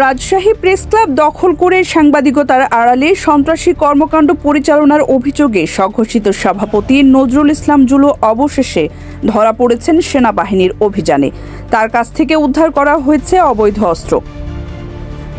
Rajshahi press club দখল করে সাংবাদিকতার আড়ালে সন্ত্রাসী কর্মকাণ্ড পরিচালনার অভিযোগে সংঘর্ষিত সভাপতি নজরুল ইসলাম জুলু অবশেষে ধরা পড়েছেন সেনাবাহিনীর অভিযানে। তার কাছ থেকে উদ্ধার করা হয়েছে অবৈধ অস্ত্র।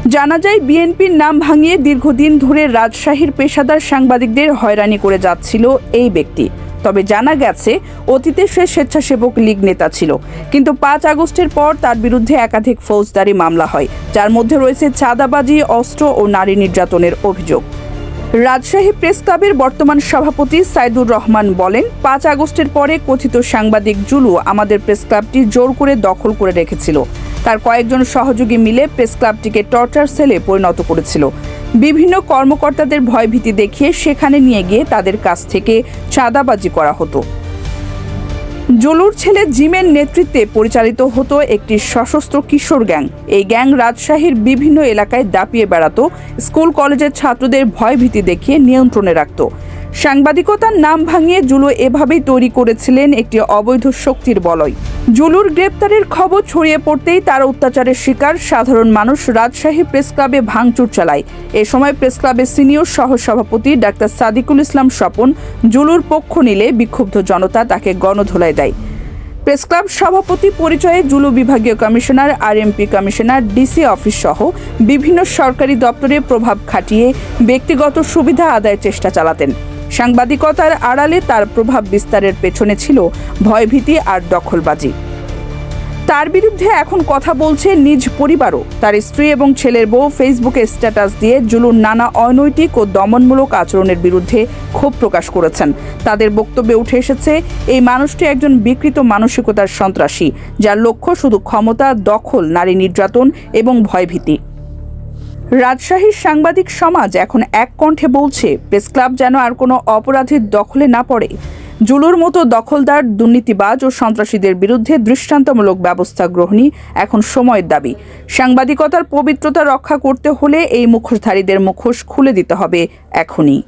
জানা যায়, বিএনপির নাম ভাঙিয়ে দীর্ঘদিন ধরে রাজশাহীর পেশাদার সাংবাদিকদের হয়রানি করে যাচ্ছিল এই ব্যক্তি। তবে জানা গেছে, অতীতে সে স্বেচ্ছাসেবক লীগ নেতা ছিল। কিন্তু পাঁচ আগস্টের পর তার বিরুদ্ধে একাধিক ফৌজদারি মামলা হয়, যার মধ্যে রয়েছে চাঁদাবাজি, অস্ত্র ও নারী নির্যাতনের অভিযোগ। রাজশাহী প্রেস ক্লাবের বর্তমান সভাপতি সাইদুর রহমান বলেন, পাঁচ আগস্টের পরে কথিত সাংবাদিক জুলু আমাদের প্রেস ক্লাবটি জোর করে দখল করে রেখেছিল। তার কয়েকজন সহযোগী মিলে প্রেস ক্লাবটিকে টর্চার সেলে পরিণত করেছিল। বিভিন্ন কর্মকর্তাদের ভয়ভীতি দেখিয়ে সেখানে নিয়ে গিয়ে তাদের কাছ থেকে চাঁদাবাজি করা হতো। জলুর ছেলে জিমের নেতৃত্বে পরিচালিত হতো একটি সশস্ত্র কিশোর গ্যাং। এই গ্যাং রাজশাহীর বিভিন্ন এলাকায় দাপিয়ে বেড়াতো, স্কুল কলেজের ছাত্রদের ভয়ভীতি দেখিয়ে নিয়ন্ত্রণে রাখত। সাংবাদিকতার নাম ভাঙিয়ে জুলু এভাবেই তৈরি করেছিলেন একটি অবৈধ শক্তির বলয়। জুলুর গ্রেপ্তারের খবর ছড়িয়ে পড়তেই তার অত্যাচারের শিকার সাধারণ মানুষ রাজশাহী প্রেস ক্লাবে ভাঙচুর চালায়। এ সময় প্রেস ক্লাবের সিনিয়র সহসভাপতি ডাক্তার সাদিকুল ইসলাম স্বপন জুলুর পক্ষ নিলে বিক্ষুব্ধ জনতা তাকে গণধোলায় দেয়। প্রেস ক্লাব সভাপতি পরিচয়ে জুলু বিভাগীয় commissioner, RMP commissioner, DC office সহ বিভিন্ন সরকারি দপ্তরে প্রভাব খাটিয়ে ব্যক্তিগত সুবিধা আদায়ের চেষ্টা চালাতেন। সাংবাদিকতার আড়ালে তার প্রভাব বিস্তারের পেছনে ছিল ভয়ভীতি আর দখলবাজি। তার বিরুদ্ধে এখন কথা বলছে নিজ পরিবারও। তার স্ত্রী এবং ছেলের বউ ফেসবুকে স্ট্যাটাস দিয়ে জুলুর নানা অনৈতিক ও দমনমূলক আচরণের বিরুদ্ধে ক্ষোভ প্রকাশ করেছেন। তাদের বক্তব্যে উঠে এসেছে, এই মানুষটি একজন বিকৃত মানসিকতার সন্ত্রাসী, যার লক্ষ্য শুধু ক্ষমতা, দখল, নারী নির্যাতন এবং ভয়ভীতি। রাজশাহীর সাংবাদিক সমাজ এখন এক কণ্ঠে বলছে, প্রেস ক্লাব যেন আর কোনো অপরাধীর দখলে না পড়ে। জুলুর মতো দখলদার, দুর্নীতিবাজ ও সন্ত্রাসীদের বিরুদ্ধে দৃষ্টান্তমূলক ব্যবস্থা গ্রহণই এখন সময়ের দাবি। সাংবাদিকতার পবিত্রতা রক্ষা করতে হলে এই মুখোশধারীদের মুখোশ খুলে দিতে হবে এখনই।